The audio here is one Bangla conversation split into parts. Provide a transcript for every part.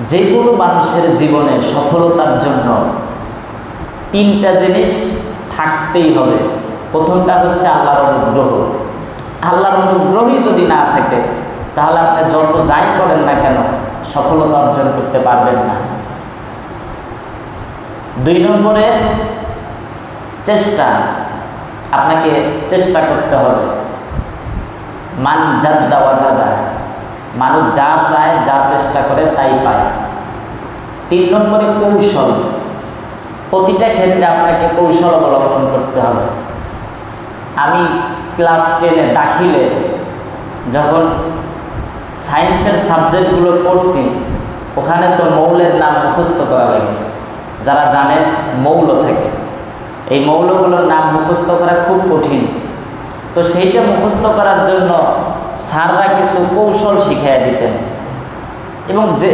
যে কোনো মানুষের জীবনে সফলতার জন্য তিনটা জিনিস থাকতেই হবে। প্রথমটা হচ্ছে আল্লাহর অনুগ্রহ। আল্লাহর অনুগ্রহই যদি না থাকে, তাহলে আপনি যত যাই করেন না কেন, সফলতা অর্জন করতে পারবেন না। দুই নম্বরে চেষ্টা। আপনাকে চেষ্টা করতে হবে। মান জাদা ওয়াজাদা। মানুষ যা চায়, যা চেষ্টা করে, তাই পায়। তিন নম্বরে কৌশল। প্রতিটা ক্ষেত্রে আপনাকে কৌশল অবলম্বন করতে হবে। আমি ক্লাস টেনে দাখিলে যখন সায়েন্সের সাবজেক্টগুলো পড়ছি, ওখানে তো মৌলের নাম মুখস্থ করা লাগে। যারা জানেন মৌল থাকে। এই মৌলগুলোর নাম মুখস্থ করা খুব কঠিন। তো সেইটা মুখস্থ করার জন্য স্যাররা কিছু কৌশল শিখিয়ে দিতেন। এবং যে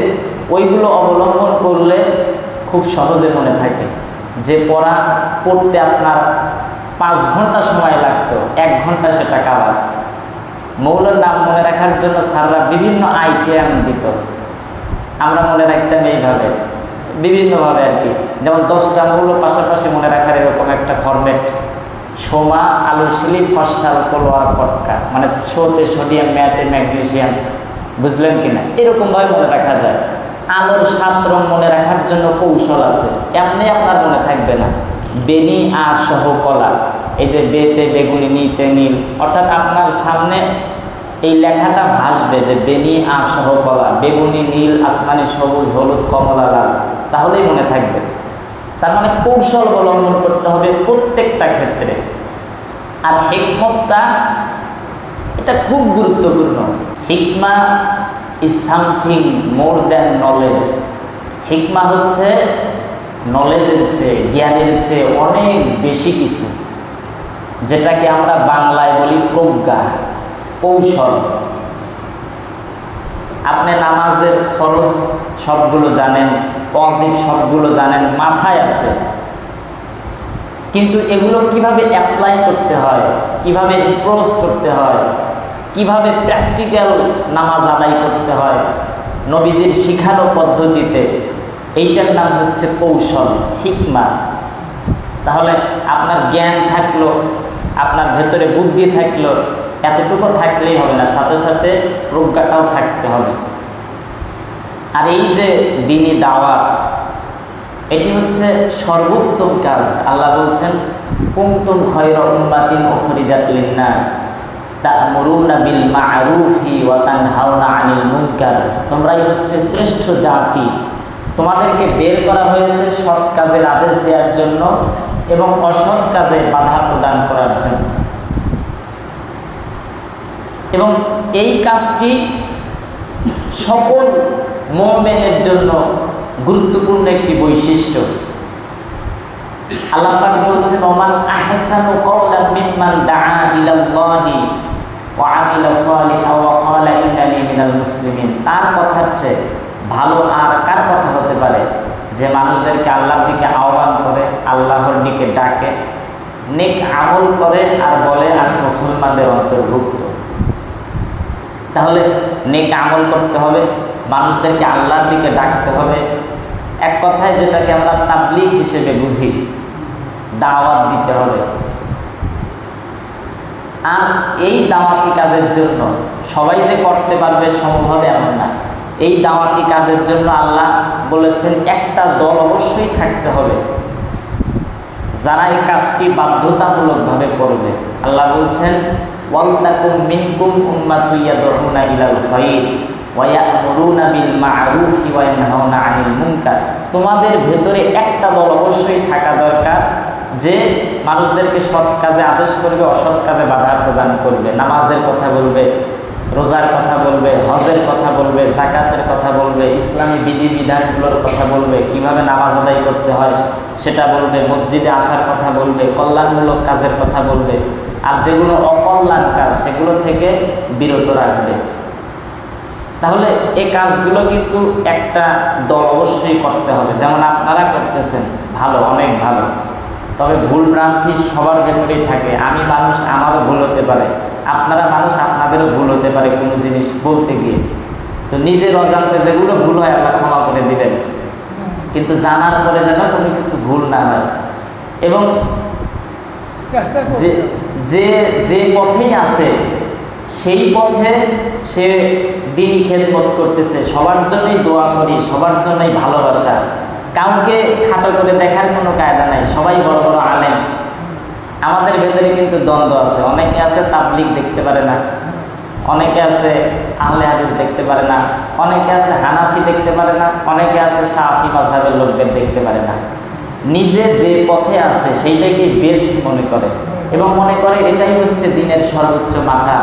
ওইগুলো অবলম্বন করলে খুব সহজে মনে থাকে যে পড়া, পড়তে আপনার পাঁচ ঘণ্টা সময় লাগতো, এক ঘণ্টা সেটা কাবার মৌলের নাম মনে রাখার জন্য স্যাররা বিভিন্ন আইটেম দিত। আমরা মনে রাখতাম এইভাবে, বিভিন্নভাবে আর কি। যেমন দশটা মৌল পাশাপাশি মনে রাখার এরকম একটা ফরম্যাট সোমা আলু শিলি ফসাল কলোয়ার পটকা। মানে সোতে সোডিয়াম ম্যাথে ম্যাগনেশিয়াম বুঝলেন কি না? এরকমভাবে মনে রাখা যায়। আলোর সাত রং মনে রাখার জন্য কৌশল আছে। এমনি আপনার মনে থাকবে না। বেনি, আ সহ কলা। এই যে বেতে বেগুনি, নিতে নীল। অর্থাৎ আপনার সামনে এই লেখাটা ভাসবে যে বেনি, আ সহ কলা। বেগুনি, নীল, আসমানি, সবুজ, হলুদ, কমলা, লাল। তাহলেই মনে থাকবে। তার মানে কৌশল অবলম্বন করতে হবে প্রত্যেকটা ক্ষেত্রে। আর হেকমতটা, এটা খুব গুরুত্বপূর্ণ। হিকমা is something more than knowledge হিকমা হচ্ছে নলেজের চেয়ে, জ্ঞানের চেয়ে অনেক বেশি কিছু। যেটাকে আমরা বাংলায় বলি প্রজ্ঞা, কৌশল। আপনি নামাজের খরচ সবগুলো জানেন অজিব সবগুলো জানেন, মাথায় আছে। কিন্তু এগুলো কীভাবে অ্যাপ্লাই করতে হয়, কীভাবে ইম্প্রোজ করতে হয়, কীভাবে প্র্যাকটিক্যাল নামাজ আদায় করতে হয়, নবীজির শিখানো পদ্ধতিতে, এইটার নাম হচ্ছে কৌশল, হিকমা। তাহলে আপনার জ্ঞান থাকল, আপনার ভেতরে বুদ্ধি থাকল এতটুকু থাকলেই হবে না, সাথে সাথে প্রজ্ঞাটাও থাকতে হবে। আর এই যে দিনী দাওয়াত, এটি হচ্ছে সর্বোত্তম কাজ। আল্লাহ বলছেন কুমতুম খয়রা উম্মাতিন উখরিজাত লিন্নাস তা'মুরুনা বিল মা'রুফি ওয়া তানহাউনা তোমরাই হচ্ছে শ্রেষ্ঠ জাতি। তোমাদেরকে বের করা হয়েছে সৎ কাজের আদেশ দেওয়ার জন্য এবং অসৎ কাজে বাধা প্রদান করার জন্য। এবং এই কাজটি সকল মোমেনের জন্য গুরুত্বপূর্ণ একটি বৈশিষ্ট্য। আল্লাহ বলছেন, ওমান আহসানু কওলান মিম্মান দাআ ইলাল্লাহি ওয়া আমিলা সালিহা ওয়া ক্বালা ইন্নানি মিনাল মুসলিমিন। তার কথার চেয়ে ভালো আর কার কথা হতে পারে? যে মানুষদেরকে আল্লাহর দিকে আহ্বান করে, আল্লাহর দিকে ডাকে, নেক আমল করে আর বলে আমি মুসলমানদের অন্তর্ভুক্ত। তাহলে নেক আমল করতে হবে, মানুষদেরকে আল্লাহর দিকে ডাকতে হবে। এক কথায় যেটাকে আমরা তাবলিক হিসেবে বুঝি, দাওয়াত দিতে হবে। আর এই দাওয়াতি কাজের জন্য সবাই যে করতে পারবে সম্ভব এমন না। এই দাওয়াতি কাজের জন্য আল্লাহ বলেছেন, একটা দল অবশ্যই থাকতে হবে। যারা এই কাজটি বাধ্যতামূলকভাবে করবে। আল্লাহ বলছেন ওয়ালতাকুম মিনকুম উম্মাতু ইয়াদউনা ইলাল খায়র ওয়া ইয়া'মুরুনা বিল মা'রুফি ওয়া ইয়ানহাউনা আনিল মুনকার। তোমাদের ভেতরে একটা দল অবশ্যই থাকা দরকার যে মানুষদেরকে সৎ কাজে আদেশ করবে, অসৎ কাজে বাধা প্রদান করবে। নামাজের কথা বলবে, রোজার কথা বলবে, হজের কথা বলবে জাকাতের কথা বলবে, ইসলামী বিধিবিধানগুলোর কথা বলবে, কীভাবে নামাজ আদায় করতে হয় সেটা বলবে, মসজিদে আসার কথা বলবে, কল্যাণমূলক কাজের কথা বলবে। আর যেগুলো অকল্যাণ কাজ সেগুলো থেকে বিরত রাখবে। তাহলে এই কাজগুলো কিন্তু একটা দল অবশ্যই করতে হবে। যেমন আপনারা করতেছেন ভালো অনেক ভালো। তবে ভুল ভ্রান্তি সবার ভেতরেই থাকে। আমি মানুষ আমারও ভুল হতে পারে। আপনারা মানুষ আপনাদেরও ভুল হতে পারে কোনো জিনিস বলতে গিয়ে। তো নিজের অজান্তে যেগুলো ভুল হয় আল্লাহ ক্ষমা করে দিবেন। কিন্তু জানার পরে যেন কোনো কিছু ভুল না হয়। এবং যে যে যে পথেই আছে, সেই পথে সে দিনই খেদমত করতেছে। সবার জন্যই দোয়া করি, সবার জন্যই ভালোবাসা। কাউকে খাটো করে দেখার কোনো কায়দা নাই, সবাই বড় বড় আলেম। আমাদের ভেতরে কিন্তু দ্বন্দ্ব আছে। অনেকে আছে তাবলিক দেখতে পারে না, অনেকে আছে আহলে হাদিস দেখতে পারে না, অনেকে আছে হানাফি দেখতে পারে না, অনেকে আছে সাফি মাঝহাবের লোকদের দেখতে পারে না। নিজে যে পথে আছে সেইটাকে বেস্ট মনে করে এবং মনে করে এটাই হচ্ছে দিনের সর্বোচ্চ মাথা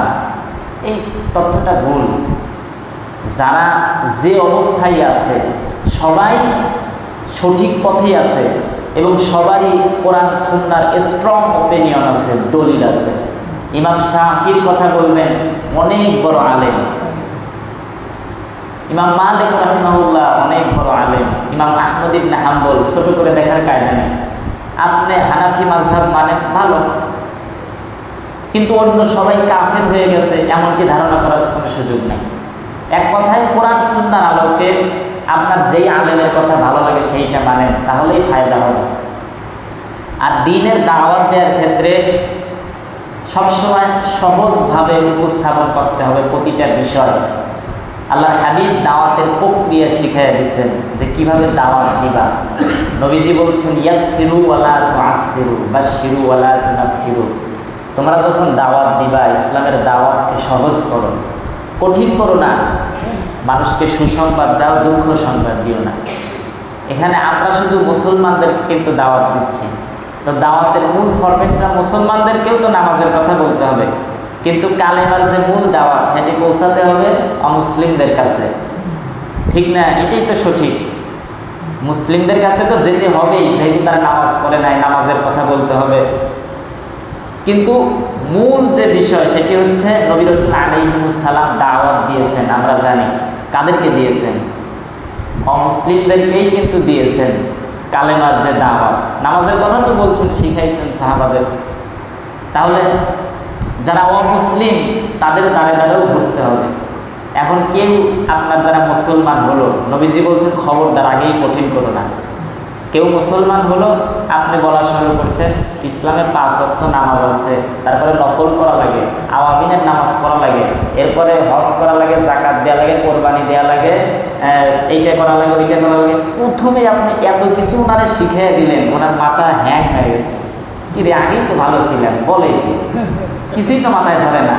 এই তথ্যটা ভুল। যারা যে অবস্থায় আছে, সবাই সঠিক পথেই আছে এবং সবারই কোরআন, সুন্নার স্ট্রং ওপিনিয়ন আছে, দলিল আছে। ইমাম শাহির কথা বলবেন, অনেক বড় আলেম। ইমাম মালিক রাহিমাহুল্লাহ অনেক বড় আলেম। ইমাম আহমদ ইবনে হাম্বল ছোট করে দেখার কায়দা নেই। আপনি হানাফি মাঝহাব মানে ভালো। কিন্তু অন্য সবাই কাফের হয়ে গেছে, এমনকি ধারণা করার কোনো সুযোগ নেই। এক কথায়, কোরআন সুন্নার আলোকে আপনার যেই আলেমের কথা ভালো লাগে সেইটা মানেন, তাহলেই ফায়দা হবে। আর দিনের দাওয়াত দেওয়ার ক্ষেত্রে সবসময় সহজভাবে উপস্থাপন করতে হবে প্রতিটা বিষয়। আল্লাহ হাবিব দাওয়াতের প্রক্রিয়া শিখাই দিয়েছেন যে কীভাবে দাওয়াত দিবা। নবীজি বলছেন ইয়াস ফিরু ওয়ালা আসিরু বা শিরু ওয়ালা ফিরু তোমরা যখন দাওয়াত দিবা, ইসলামের দাওয়াতকে সহজ করো। কঠিন করো না। মানুষকে সুসংবাদ দাও, দুঃখ সংবাদ দিও না। এখানে আমরা শুধু মুসলমানদেরকে কিন্তু দাওয়াত দিচ্ছি। তো দাওয়াতের মূল ফরম্যাটটা মুসলমানদেরকেও তো নামাজের কথা বলতে কিন্তু কালেমার যে মূল দাওয়াত সেটি পৌঁছাতে হবে অমুসলিমদের কাছে। ঠিক না? এটাই তো সঠিক। মুসলিমদের কাছে তো যেতে হবেই, যেহেতু তারা নামাজ পড়ে নাই, নামাজের কথা বলতে হবে। কিন্তু মূল যে বিষয় সেটি হচ্ছে নবী রসুল আলহিমুসালাম দাওয়াত দিয়েছেন, আমরা জানি। কাদেরকে দিয়েছেন? অমুসলিমদেরকেই কিন্তু দিয়েছেন কালেমার যে দাওয়াত। নামাজের কথা তো বলছেন, শিখাইছেন সাহাবাদের। তাহলে যারা অমুসলিম, তাদের দ্বারে দ্বারেও ঘুরতে হবে। এখন কেউ আপনার দ্বারা মুসলমান হলো, নবীজি বলছেন, খবরদার আগেই কঠিন করো না। কেউ মুসলমান হলো, আপনি বলা শুরু করছেন, ইসলামে পাঁচ অর্থ নামাজ আছে, তারপরে নফল করা লাগে আওয়াবিনের নামাজ পড়া লাগে, এরপরে হজ করা লাগে জাকাত দেওয়া লাগে, কোরবানি দেওয়া লাগে এইটা করা লাগে, ওইটা করা লাগে। প্রথমে আপনি এত কিছু ওনারে শিখিয়ে দিলেন, ওনার মাথা হ্যাং হয়ে গেছে। কি রে আগেই তো ভালো ছিলেন বলে কিছুই তো মাথায় ধরে না।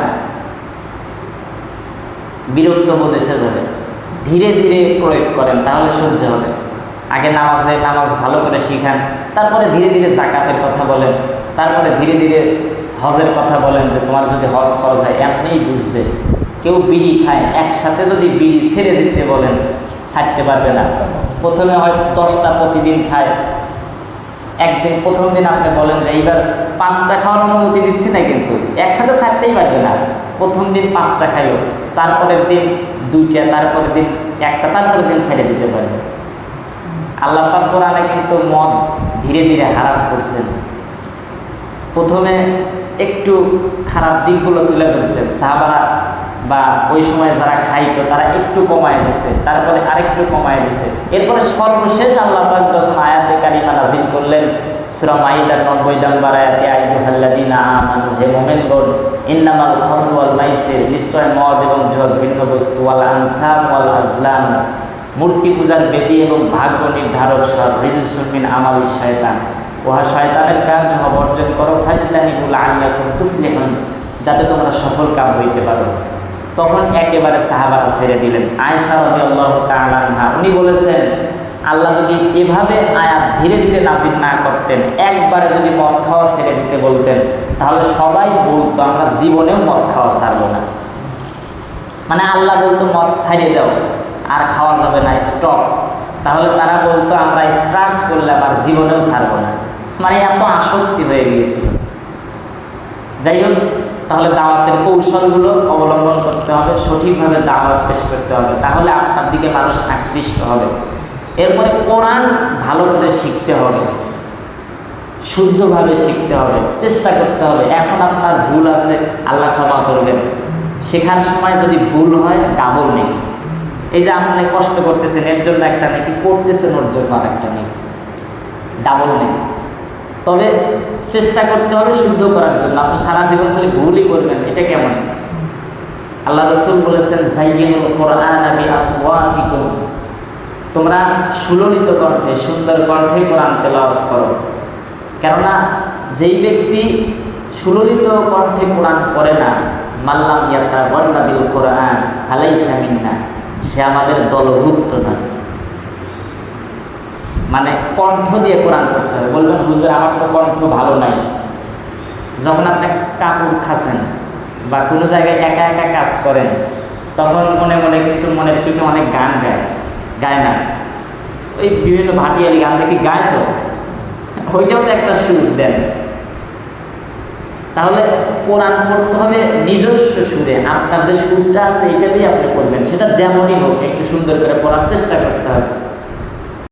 বিরক্ত বোধ যাবে ধীরে ধীরে প্রয়োগ করেন, তাহলে সহ্য হবে। আগে নামাজ দেয় নামাজ ভালো করে শিখান, তারপরে ধীরে ধীরে জাকাতের কথা বলেন, তারপরে ধীরে ধীরে হজের কথা বলেন যে, তোমার যদি হজ করা যায় এমনিই বুঝবে। কেউ বিড়ি খায়, একসাথে যদি বিড়ি ছেড়ে যেতে বলেন, ছাড়তে পারবে না। প্রথমে হয়তো দশটা প্রতিদিন খায় একদিন প্রথম দিন আপনি বলেন যে, এইবার পাঁচটা খাওয়ার অনুমতি দিচ্ছি না কিন্তু, একসাথে ছাড়তেই পারবে না। প্রথম দিন পাঁচটা খাইও, তারপরের দিন দুইটা, তারপরের দিন একটা, তারপরের দিন ছেড়ে দিতে পারবে। আল্লাহ পাক কোরআনে কিন্তু মদ ধীরে ধীরে হারাম করছেন। প্রথমে একটু খারাপ দিকগুলো তুলে ধরছেন। সাহাবারা বা ওই সময় যারা খাইতো, তারা একটু কমায় দিছে, তারপরে আরেকটু কমায় দিছে। এরপরে সর্বশেষ আল্লাহবাক যখন আয়াতে কারিমা নাজিল করলেন, সূরা মাইদার নব্বই নম্বর নিশ্চয় মদ এবং মূর্তি পূজার বেদি এবং ভাগ্য নির্ধারক সব রিজুসুমিন আমাল শয়তান। উহা শয়তানের কাজ বর্জন করো ফাজদানিবুল আল্লাহ তুফলিহন, যাতে তোমরা সফল কাম হইতে পারো। তখন একেবারে সাহাবারা ছেড়ে দিলেন। আয়সা রবি আল্লাহ তালাহা উনি বলেছেন, আল্লাহ যদি এভাবে আয়াত ধীরে ধীরে নাজির না করতেন, একবারে যদি মদ খাওয়া ছেড়ে দিতে বলতেন, তাহলে সবাই বলতো, আমরা জীবনেও মদ খাওয়া ছাড়বো না। মানে আল্লাহ বলতো, মদ ছাড়িয়ে দাও, আর খাওয়া যাবে না স্টক তাহলে তারা বলতো, আমরা স্ট্রাক করলে আর জীবনেও ছাড়বো না। মানে এত আসক্তি হয়ে গিয়েছিল। যাই হোক তাহলে দাওয়াতের কৌশলগুলো অবলম্বন করতে হবে, সঠিকভাবে দাওয়াত পেশ করতে হবে। তাহলে আপনার দিকে মানুষ আকৃষ্ট হবে। এরপরে কোরআন ভালো করে শিখতে হবে। শুদ্ধভাবে শিখতে হবে। চেষ্টা করতে হবে। এখন আপনার ভুল আছে, আল্লাহ ক্ষমা করবেন। শেখার সময় যদি ভুল হয় ডাবল নেই। এই যে আপনি কষ্ট করতেছেন, এর জন্য একটা নাকি পড়তেছেন ওর জন্য আর একটা নেই ডাবল নেই। তবে চেষ্টা করতে হবে শুদ্ধ করার জন্য। আপনি সারা জীবন খালি ভুলই করবেন, এটা কেমন? আল্লাহ রসুল বলেছেন জাইয়িনুল কোরআন আমি তোমরা সুললিত কণ্ঠে, সুন্দর কণ্ঠে কোরআন তেলাওয়াত করো। কেননা, যেই ব্যক্তি সুললিত কণ্ঠে কোরআন পড়ে না, মাল্লাম ইয়াতা বন্নাবিল কোরআন, আলাইসা মিন্না, সে আমাদের দলভুক্ত না। মানে কণ্ঠ দিয়ে কোরআন করতে হবে। বলবেন, হুজুর, আমার তো কণ্ঠ ভালো নাই। যখন আপনি কাপড় খাচ্ছেন বা কোনো জায়গায় একা একা কাজ করেন, তখন মনে মনে কিন্তু মনের সুখে অনেক গান গায় গায় না। ওই বিভিন্ন ভাটিয়ালি গান দেখি গায় তো। ওইটাও তো একটা সুর দেন। তাহলে কোরআন পড়তে হবে নিজস্ব সুরে। আপনার যে সুরটা আছে, এটা দিয়ে আপনি করবেন সেটা যেমনই হোক, একটু সুন্দর করে পড়ার চেষ্টা করতে